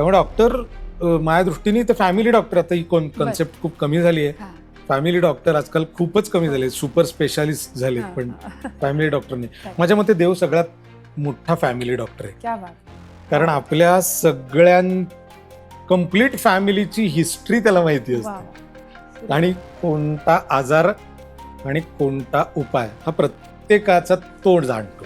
त्यामुळे डॉक्टर माझ्या दृष्टीने तर फॅमिली डॉक्टर आता ही कोण कन्सेप्ट खूप कमी झाली आहे. फॅमिली डॉक्टर आजकाल खूपच कमी झाले सुपर स्पेशालिस्ट झाले पण. फॅमिली डॉक्टरने? माझ्या मते देव सगळ्यात मोठा फॅमिली डॉक्टर आहे. क्या बात कारण आपल्या सगळ्या कंप्लीट फॅमिलीची हिस्ट्री त्याला माहिती असते. आणि कोणता आजार आणि कोणता उपाय हा प्रत्येकाचा तोड जाणतो.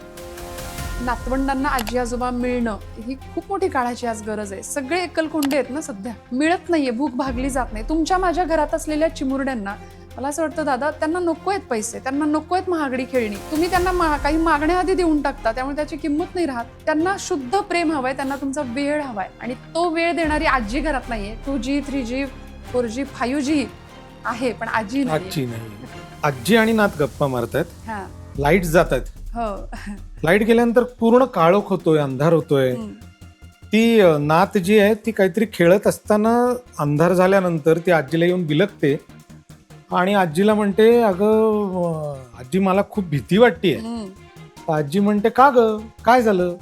नातवंडांना आजी आजोबा मिळणं ही खूप मोठी काळाची आज गरज आहे. सगळे एकलकोंडे आहेत ना सध्या. मिळत नाहीये भूक भागली जात नाही. तुमच्या माझ्या घरात असलेल्या चिमुरड्यांना मला असं वाटतं दादा त्यांना नको आहेत पैसे. त्यांना नको आहेत महागडी खेळणी. तुम्ही त्यांना मा- काही मागण्याआधी देऊन टाकता त्यामुळे त्याची किंमत नाही राहत. त्यांना शुद्ध प्रेम हवंय त्यांना तुमचा वेळ हवाय. आणि तो वेळ देणारी आजी घरात नाहीये. Two G three G four G five G आहे पण आजी नाही आजची नाही आजी आणि नात गप्पा मारतायत. हा. लाइट जात आहेत हो. लाइट गेल्यानंतर पूर्ण काळोख होतोय अंधार होतोय. ती नात जी आहे ती काहीतरी खेळत असताना अंधार झाल्यानंतर ती आजीला येऊन बिलकते आणि आजीला म्हणते अगं आजी मला खूप भीती वाटते. आजी म्हणते का ग? काय झालं?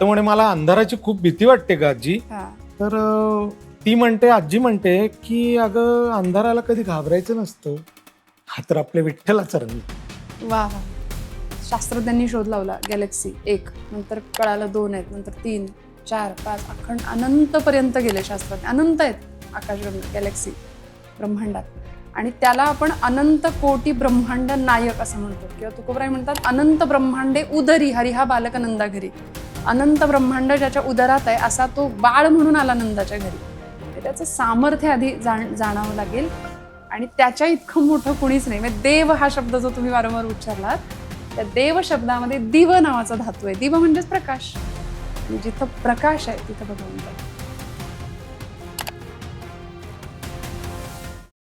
तर म्हणे मला अंधाराची खूप भीती वाटते का आजी. तर ती म्हणते आजी म्हणते की अगं अंधाराला कधी घाबरायचं नसतं. हा तर आपल्या विठ्ठलाचा रंग. वा. शास्त्रज्ञांनी शोध लावला गॅलेक्सी एक नंतर कळालं दोन आहेत नंतर तीन चार पाच अखंड अनंतपर्यंत गेले शास्त्रज्ञ अनंत आहेत आकाशगंगा गॅलेक्सी ब्रह्मांडात. आणि त्याला आपण अनंत कोटी ब्रह्मांड नायक असं म्हणतो किंवा तुकोबराय म्हणतात अनंत ब्रह्मांडे उदरी हरी हा बालक नंदा घरी. अनंत ब्रह्मांड ज्याच्या उदरात आहे असा तो बाळ म्हणून आला नंदाच्या घरी. म्हणजे त्याचं सामर्थ्य आधी जाण जाणावं लागेल. आणि त्याच्या इतकं मोठं कुणीच नाही. म्हणजे देव हा शब्द जो तुम्ही वारंवार उच्चारलात त्या देव शब्दामध्ये दिव नावाचा धातू आहे दिव म्हणजेच प्रकाश जिथं प्रकाश आहे तिथं भगवंत आहे.